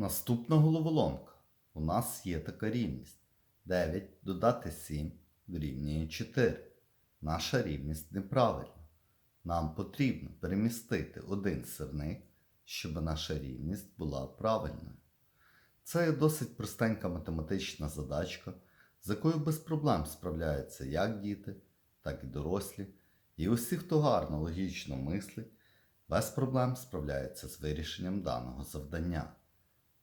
Наступна головоломка. У нас є така рівність. 9 додати 7 дорівнює 4. Наша рівність неправильна. Нам потрібно перемістити один сирник, щоб наша рівність була правильною. Це є досить простенька математична задачка, з якою без проблем справляються як діти, так і дорослі. І усі, хто гарно логічно мислить, без проблем справляються з вирішенням даного завдання.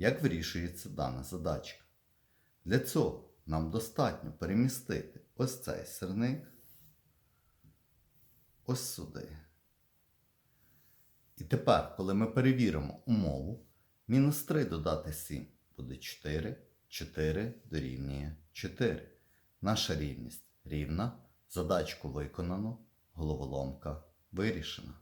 Як вирішується дана задачка? Для цього нам достатньо перемістити ось цей сирник ось сюди. І тепер, коли ми перевіримо умову, мінус 3 додати 7 буде 4, 4 дорівнює 4. Наша рівність рівна, задачку виконано, головоломка вирішена.